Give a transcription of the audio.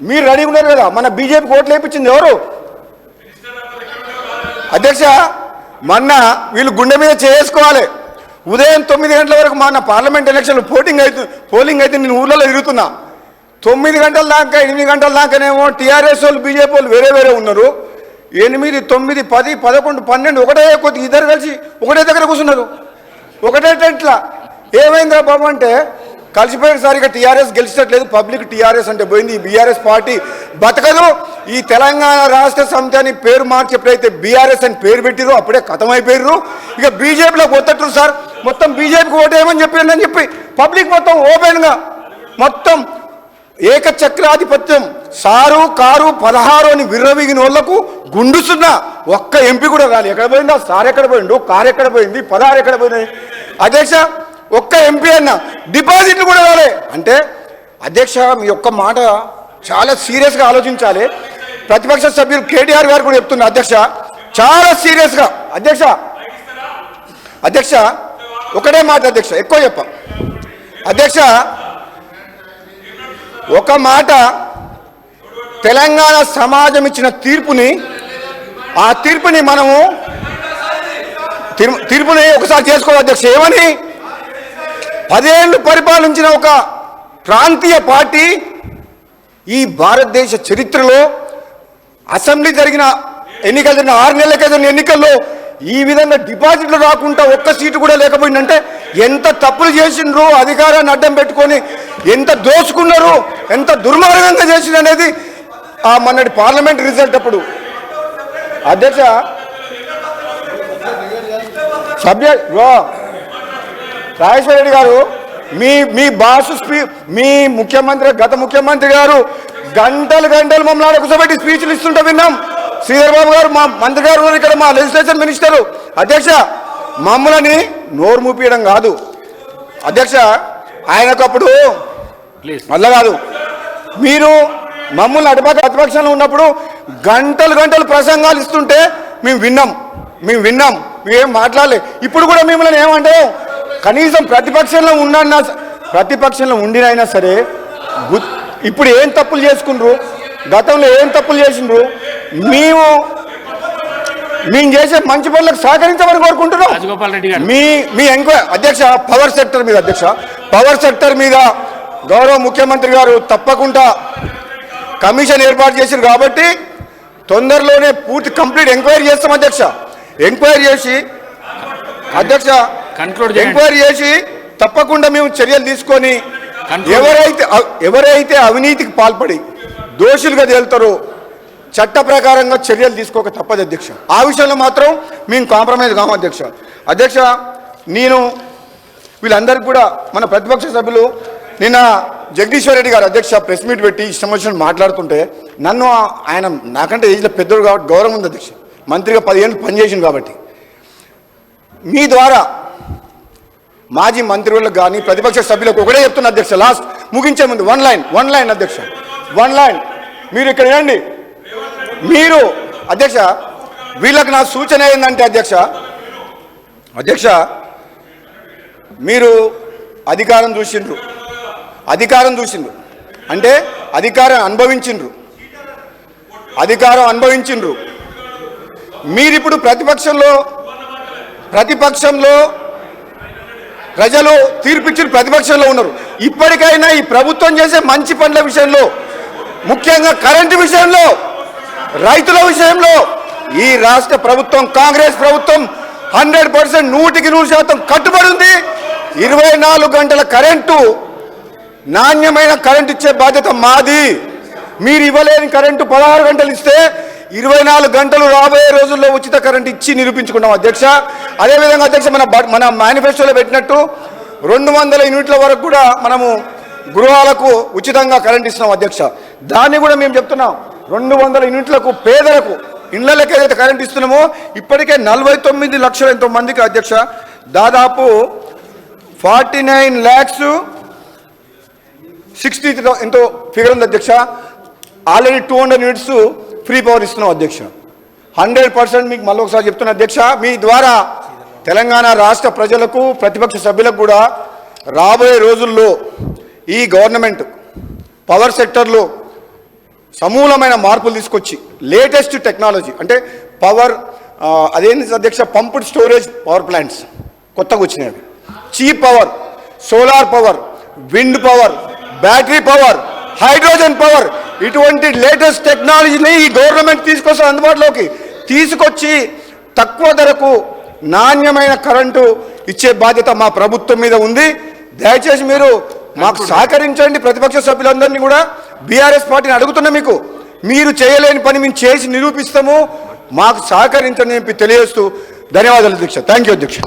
మీరు రెడీ ఉన్నారు కదా మన బీజేపీ ఓట్లు వేయించింది ఎవరు? అధ్యక్ష మొన్న వీళ్ళు గుండె మీద చేసుకోవాలి. ఉదయం తొమ్మిది గంటల వరకు మన పార్లమెంట్ ఎలక్షన్లు పోటింగ్ అయితే పోలింగ్ అయితే నేను ఊళ్ళలో తిరుగుతున్నా. తొమ్మిది గంటల దాకా ఎనిమిది గంటల దాకానేమో టీఆర్ఎస్ వాళ్ళు బీజేపీ వాళ్ళు వేరే వేరే ఉన్నారు. ఎనిమిది తొమ్మిది పది పదకొండు పన్నెండు ఒకటే కొద్ది ఇద్దరు కలిసి ఒకటే దగ్గర కూర్చున్నారు. ఒకటే టెంట్లా. ఏమైందా బాబు అంటే కలిసిపోయేసరిగా టీఆర్ఎస్ గెలిచినట్లేదు. పబ్లిక్ టీఆర్ఎస్ అంటే పోయింది. ఈ బీఆర్ఎస్ పార్టీ బతకదు. ఈ తెలంగాణ రాష్ట్ర సమితి అని పేరు మార్చి ఎప్పుడైతే బీఆర్ఎస్ అని పేరు పెట్టిరు అప్పుడే కథమైపోయారు ఇక బీజేపీలో కొత్తట్టు సార్. మొత్తం బీజేపీకి ఓటేయమని చెప్పారని చెప్పి పబ్లిక్ మొత్తం ఓపెన్గా మొత్తం ఏకచక్రాధిపత్యం. సారు కారు పదహారు అని విర్రవీగిన వాళ్ళకు గుండుసున్న ఒక్క ఎంపీ కూడా రాలి. ఎక్కడ పోయిందా? సార్ ఎక్కడ పోయిండు? కారు ఎక్కడ పోయింది? పదహారు ఎక్కడ పోయినాయి? అధ్యక్ష ఒక్క ఎంపీ అన్న. డిపాజిట్లు కూడా రాలే. అంటే అధ్యక్ష మీ యొక్క మాట చాలా సీరియస్గా ఆలోచించాలి. ప్రతిపక్ష సభ్యులు కేటీఆర్ గారు కూడా చెప్తున్నారు అధ్యక్ష. చాలా సీరియస్గా. అధ్యక్ష. అధ్యక్ష ఒకటే మాట అధ్యక్ష ఎక్కువ చెప్ప. అధ్యక్ష ఒక మాట తెలంగాణ సమాజం ఇచ్చిన తీర్పుని ఆ తీర్పుని మనము తీర్పుని ఒకసారి చేసుకోవాలి అధ్యక్ష. ఏమని? పదేళ్ళు పరిపాలించిన ఒక ప్రాంతీయ పార్టీ ఈ భారతదేశ చరిత్రలో అసెంబ్లీ జరిగిన ఎన్నికలు జరిగిన ఆరు నెలల జరిగిన ఎన్నికల్లో ఈ విధంగా డిపాజిట్లు రాకుండా ఒక్క సీటు కూడా లేకపోయిందంటే ఎంత తప్పులు చేసిండ్రు అధికారాన్ని అడ్డం పెట్టుకొని ఎంత దోచుకున్నారు ఎంత దుర్మార్గంగా చేసిండ్రు అనేది ఆ మొన్నటి పార్లమెంట్ రిజల్ట్ అప్పుడు. అధ్యక్ష సభ్య రాజేశ్వర రెడ్డి గారు మీ మీ బాసు స్పీ మీ ముఖ్యమంత్రి గత ముఖ్యమంత్రి గారు గంటలు గంటలు మమ్మల్ని ఆడ కూర్చోబెట్టి స్పీచ్లు ఇస్తుంటే విన్నాం. శ్రీధర్ బాబు గారు మా మంత్రి గారు ఇక్కడ మా లెజిస్లేషన్ మినిస్టరు అధ్యక్ష మమ్మల్ని నోరు మూపియడం కాదు. అధ్యక్ష ఆయనకు అప్పుడు ప్లీజ్ మళ్ళా కాదు. మీరు మమ్మల్ని అటుపక్క ప్రతిపక్షంలో ఉన్నప్పుడు గంటలు గంటలు ప్రసంగాలు ఇస్తుంటే మేము విన్నాం. మేము విన్నాం. మేమేం మాట్లాడలే. ఇప్పుడు కూడా మిమ్మల్ని ఏమంటే కనీసం ప్రతిపక్షంలో ఉన్నా ప్రతిపక్షంలో ఉండినైనా సరే ఇప్పుడు ఏం తప్పులు చేసుకుండ్రు? గతంలో ఏం తప్పులు చేసిండ్రు? మేము మేము చేసే మంచి పనులకు సహకరించమని కోరుకుంటున్నాం. రాజగోపాల్ రెడ్డి గారు. మీ మీ ఎంక్వైరీ అధ్యక్ష పవర్ సెక్టర్ మీద అధ్యక్ష పవర్ సెక్టర్ మీద గౌరవ ముఖ్యమంత్రి గారు తప్పకుండా కమిషన్ ఏర్పాటు చేశారు కాబట్టి తొందరలోనే పూర్తి కంప్లీట్ ఎంక్వైరీ చేస్తాం అధ్యక్ష. ఎంక్వైరీ చేసి అధ్యక్ష చేయండి. ఎంక్వైరీ చేసి తప్పకుండా మేము చర్యలు తీసుకొని. ఎవరైతే ఎవరైతే అవినీతికి పాల్పడి దోషులుగా తేలుతారో చట్ట ప్రకారంగా చర్యలు తీసుకోక తప్పదు అధ్యక్ష ఆ విషయంలో మాత్రం మేము కాంప్రమైజ్ కాము అధ్యక్ష అధ్యక్ష నేను వీళ్ళందరికీ కూడా మన ప్రతిపక్ష సభ్యులు నిన్న జగదీశ్వర్ రెడ్డి గారు అధ్యక్ష ప్రెస్ మీట్ పెట్టి ఇష్టం వచ్చినట్టు మాట్లాడుతుంటే నన్ను ఆయన నాకంటే ఏజ్లో పెద్దోడు కాబట్టి గౌరవం ఉంది అధ్యక్ష మంత్రిగా పదిహేను పనిచేసింది కాబట్టి మీ ద్వారా మాజీ మంత్రులకు కానీ ప్రతిపక్ష సభ్యులకు ఒకటే చెప్తున్నా అధ్యక్ష లాస్ట్ ముగించే ముందు వన్ లైన్ వన్ లైన్ అధ్యక్ష వన్ లైన్ మీరు ఇక్కడ రండి. మీరు అధ్యక్ష వీళ్ళకి నా సూచన ఏంటంటే అధ్యక్ష అధ్యక్ష మీరు అధికారం చూసిండ్రు. అధికారం చూసిండ్రు. అంటే అధికారం అనుభవించిండ్రు. అధికారం అనుభవించిండ్రు. మీరిప్పుడు ప్రతిపక్షంలో ప్రతిపక్షంలో ప్రజలు తీర్పిచ్చిన ప్రతిపక్షంలో ఉన్నారు. ఇప్పటికైనా ఈ ప్రభుత్వం చేసే మంచి పనుల విషయంలో ముఖ్యంగా కరెంటు విషయంలో రైతుల విషయంలో ఈ రాష్ట్ర ప్రభుత్వం కాంగ్రెస్ ప్రభుత్వం హండ్రెడ్ పర్సెంట్ నూటికి నూరు శాతం కట్టుబడి ఉంది. ఇరవై నాలుగు గంటల కరెంటు నాణ్యమైన కరెంటు ఇచ్చే బాధ్యత మాది. మీరు ఇవ్వలేని కరెంటు పదహారు గంటలు ఇస్తే ఇరవై నాలుగు గంటలు రాబోయే రోజుల్లో ఉచిత కరెంట్ ఇచ్చి నిరూపించుకున్నాం అధ్యక్ష. అదేవిధంగా అధ్యక్ష మన మన మేనిఫెస్టోలో పెట్టినట్టు రెండు వందల యూనిట్ల వరకు కూడా మనము గృహాలకు ఉచితంగా కరెంట్ ఇస్తున్నాం అధ్యక్ష. దాన్ని కూడా మేము చెప్తున్నాం. రెండు వందల యూనిట్లకు పేదలకు ఇళ్ళకి ఏదైతే కరెంట్ ఇస్తున్నామో ఇప్పటికే నలభై తొమ్మిది లక్షల ఎంతో మందికి అధ్యక్ష. దాదాపు ఫార్టీ నైన్ ల్యాక్స్ సిక్స్టీ ఎంతో ఫిగర్ ఉంది అధ్యక్ష. Already two hundred units free power ఇస్తున్నాం అధ్యక్ష. హండ్రెడ్ పర్సెంట్ మీకు మళ్ళీ ఒకసారి చెప్తున్నా అధ్యక్ష మీ ద్వారా తెలంగాణ రాష్ట్ర ప్రజలకు ప్రతిపక్ష సభ్యులకు కూడా రాబోయే రోజుల్లో ఈ గవర్నమెంట్ పవర్ సెక్టర్లో సమూలమైన మార్పులు తీసుకొచ్చి లేటెస్ట్ టెక్నాలజీ అంటే పవర్ అదేంటి అధ్యక్ష పంప్డ్ స్టోరేజ్ పవర్ ప్లాంట్స్ కొత్తగా వచ్చినాయి అవి. Cheap power solar power wind power battery power hydrogen power ఇటువంటి లేటెస్ట్ టెక్నాలజీని ఈ గవర్నమెంట్ తీసుకొస్తే అందుబాటులోకి తీసుకొచ్చి తక్కువ ధరకు నాణ్యమైన కరెంటు ఇచ్చే బాధ్యత మా ప్రభుత్వం మీద ఉంది. దయచేసి మీరు మాకు సహకరించండి ప్రతిపక్ష సభ్యులందరినీ కూడా. బీఆర్ఎస్ పార్టీని అడుగుతున్నా మీకు. మీరు చేయలేని పని మేము చేసి నిరూపిస్తాము. మాకు సహకరించండి చెప్పి తెలియజేస్తూ ధన్యవాదాలు అధ్యక్ష. థ్యాంక్ యూ అధ్యక్ష.